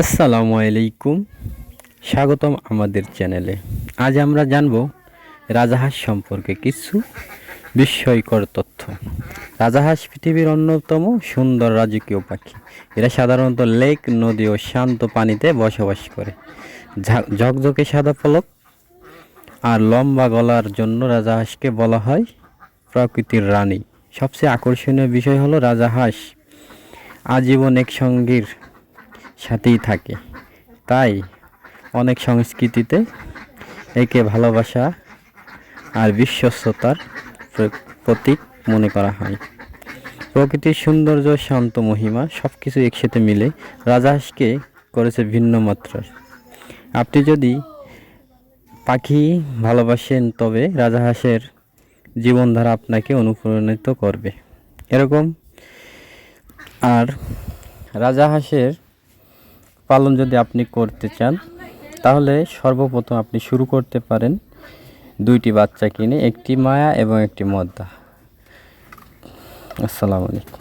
আসসালামু আলাইকুম। স্বাগতম আমাদের চ্যানেলে। আজ আমরা জানব রাজাহাঁস সম্পর্কে কিছু বিস্ময়কর তথ্য। রাজাহাঁস পৃথিবীর অন্যতম সুন্দর রাজকীয় পাখি। এরা সাধারণত লেক, নদী ও শান্ত পানিতে বসবাস করে। ঝকঝকে সাদা পলক আর লম্বা গলার জন্য রাজাহাঁসকে বলা হয় প্রকৃতির রানী। সবচেয়ে আকর্ষণীয় বিষয় হলো রাজাহাঁস আজীবন এক সঙ্গীর সাথেই থাকে। তাই অনেক সংস্কৃতিতে একে ভালোবাসা আর বিশ্বস্ততার প্রতীক মনে করা হয়। প্রকৃতির সৌন্দর্য, শান্ত মহিমা সব কিছু একসাথে মিলে রাজহাঁসকে করেছে ভিন্ন মাত্রার আপনি যদি পাখি ভালোবাসেন, তবে রাজাহাঁসের জীবনধারা আপনাকে অনুপ্রাণিত করবে। এরকম আর রাজাহাঁসের পালন যদি আপনি করতে চান, তাহলে সর্বপ্রথম আপনি শুরু করতে পারেন দুইটি বাচ্চা কিনে, একটি মায়া এবং একটি মদ্দা। আসসালামু আলাইকুম।